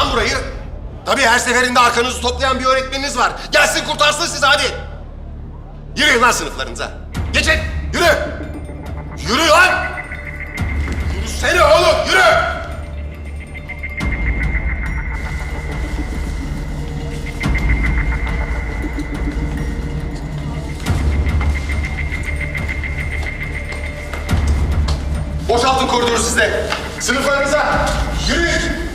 lan burayı? Tabii her seferinde arkanızı toplayan bir öğretmeniniz var. Gelsin kurtarsın sizi hadi. Yürüyün lan sınıflarınıza. Geçin, yürü. Yürü lan. Yürüsene oğlum, yürü. Boşaltın koridoru sizde. Sınıflarınıza. Yürüyün.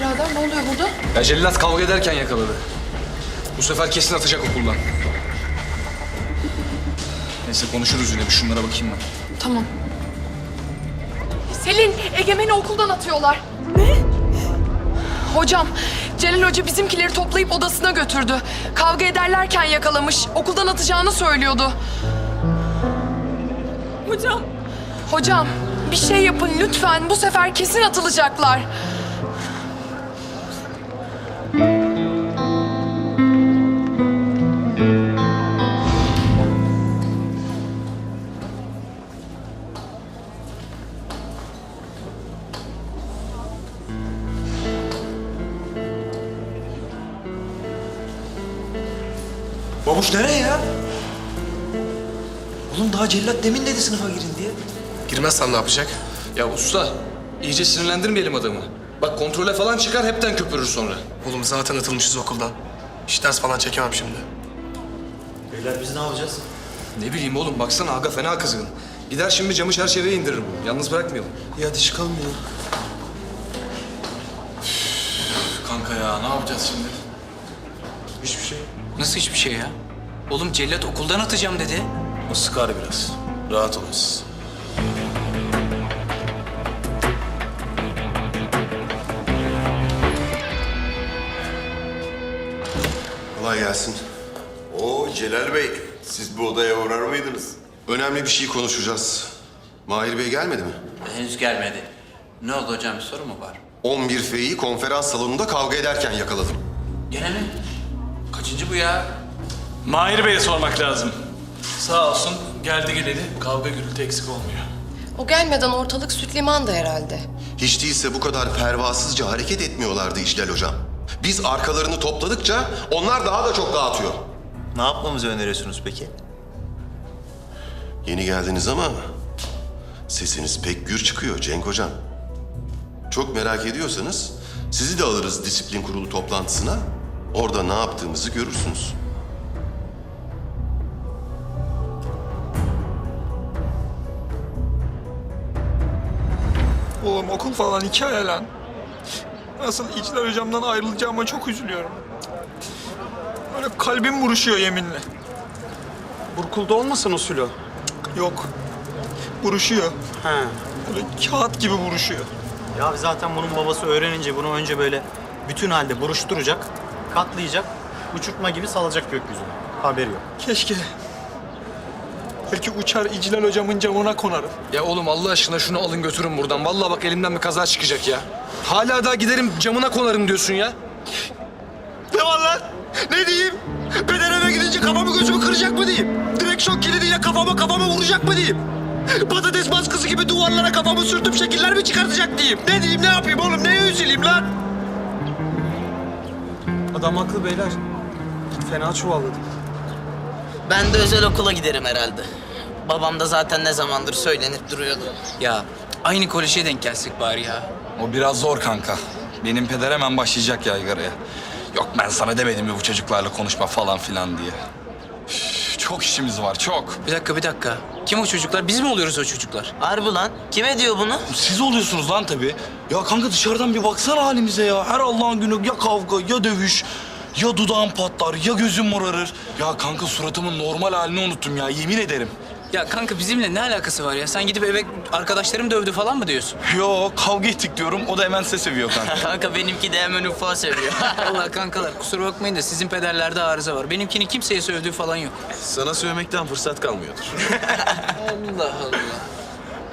Birader ne oluyor burada? Ya Cellat kavga ederken yakaladı. Bu sefer kesin atacak okuldan. Neyse konuşuruz yine bir şunlara bakayım ben. Tamam. Selin, Egemen'i okuldan atıyorlar. Ne? Hocam, Celal Hoca bizimkileri toplayıp odasına götürdü. Kavga ederlerken yakalamış. Okuldan atacağını söylüyordu. Hocam. Hocam, bir şey yapın lütfen. Bu sefer kesin atılacaklar. Babuş nereye ya? Oğlum daha cellat demin dedi sınıfa girin diye. Girmezsen ne yapacak? Ya usta iyice sinirlendirmeyelim adamı. Bak kontrole falan çıkar hepten köpürür sonra. Oğlum zaten atılmışız okuldan. Hiç ders falan çekemem şimdi. Beyler biz ne yapacağız? Ne bileyim oğlum baksana aga fena kızgın. Gider şimdi camı çerçeveye indirir bu. Yalnız bırakmayalım. İyi hadi çıkalım ya. Kanka ya ne yapacağız şimdi? Hiçbir şey. Nasıl hiçbir şey ya? Oğlum cellat okuldan atacağım dedi. O sıkar biraz. Rahat olun siz. Kolay gelsin. Oo Celal Bey, siz bu odaya uğrar mıydınız? Önemli bir şey konuşacağız. Mahir Bey gelmedi mi? Henüz gelmedi. Ne oldu hocam bir sorun mu var? 11 F'yi konferans salonunda kavga ederken yakaladım. Gene mi? Kaçıncı bu ya? Mahir Bey'e sormak lazım. Sağ olsun geldi geleli kavga gürültü eksik olmuyor. O gelmeden ortalık süt limandı herhalde. Hiç değilse bu kadar pervasızca hareket etmiyorlardı İclal Hocam. Biz arkalarını topladıkça onlar daha da çok dağıtıyor. Ne yapmamızı öneriyorsunuz peki? Yeni geldiniz ama sesiniz pek gür çıkıyor Cenk Hocam. Çok merak ediyorsanız sizi de alırız disiplin kurulu toplantısına. Orada ne yaptığımızı görürsünüz. Oğlum okul falan hikaye lan. Nasıl İclal hocamdan ayrılacağıma çok üzülüyorum. Böyle kalbim buruşuyor yeminle. Burkulda olmasın o silo. Yok. Buruşuyor. He. Böyle kağıt gibi buruşuyor. Ya zaten bunun babası öğrenince bunu önce böyle bütün halde buruşturacak, katlayacak, uçurtma gibi salacak gökyüzüne. Haberi yok. Keşke. Belki uçar İclal hocamın camına konarım. Ya oğlum Allah aşkına şunu alın götürün buradan. Vallahi bak elimden bir kaza çıkacak ya. Hala daha giderim camına konarım diyorsun ya. Ne var lan? Ne diyeyim? Beden eve gidince kafamı gözümü kıracak mı diyeyim? Direksiyon kilidiyle kafama kafama vuracak mı diyeyim? Patates baskısı gibi duvarlara kafamı sürtüp şekiller mi çıkartacak diyeyim? Ne diyeyim ne yapayım oğlum neye üzüleyim lan? Adam haklı beyler. Fena çuvalladı. Ben de özel okula giderim herhalde. Babam da zaten ne zamandır söylenip duruyordu. Ya aynı koleje denk gelsek bari ya. O biraz zor kanka. Benim peder hemen başlayacak yaygaraya. Yok ben sana demedim mi bu çocuklarla konuşma falan filan diye. Çok işimiz var çok. Bir dakika bir dakika. Kim o çocuklar? Biz mi oluyoruz o çocuklar? Harbi lan. Kime diyor bunu? Siz oluyorsunuz lan tabii. Ya kanka dışarıdan bir baksana halimize ya. Her Allah'ın günü ya kavga ya dövüş. Ya dudağım patlar ya gözüm morarır. Ya kanka suratımın normal halini unuttum ya yemin ederim. Ya kanka bizimle ne alakası var ya? Sen gidip eve arkadaşlarım dövdü falan mı diyorsun? Yo kavga ettik diyorum o da hemen size seviyor kanka. Kanka benimki de hemen ufa seviyor. Allah kankalar kusura bakmayın da sizin pederlerde arıza var. Benimkini kimseye sövdüğü falan yok. Sana sövmekten fırsat kalmıyordur. Allah Allah.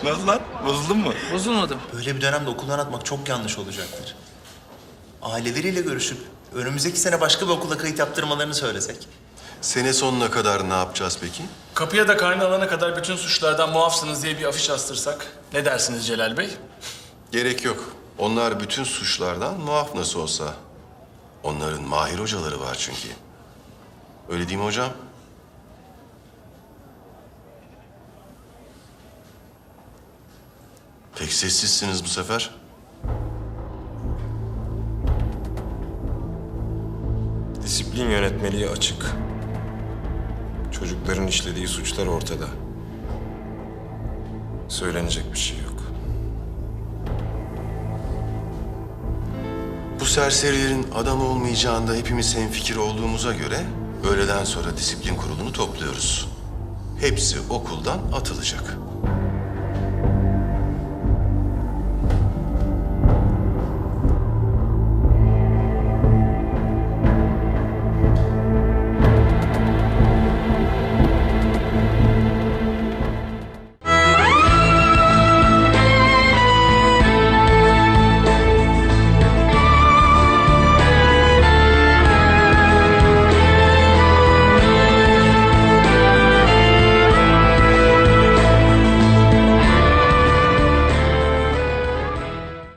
Nasıl lan? Bozuldun mu? Bozulmadım. Böyle bir dönemde okuldan atmak çok yanlış olacaktır. Aileleriyle görüşüp önümüzdeki sene başka bir okula kayıt yaptırmalarını söylesek. Sene sonuna kadar ne yapacağız peki? Kapıya da karnı alana kadar bütün suçlardan muafsınız diye bir afiş astırsak. Ne dersiniz Celal Bey? Gerek yok. Onlar bütün suçlardan muaf nasıl olsa. Onların mahir hocaları var çünkü. Öyle değil mi hocam? Pek sessizsiniz bu sefer. Disiplin yönetmeliği açık. Çocukların işlediği suçlar ortada. Söylenecek bir şey yok. Bu serserilerin adam olmayacağında hepimiz hemfikir olduğumuza göre öğleden sonra disiplin kurulunu topluyoruz. Hepsi okuldan atılacak.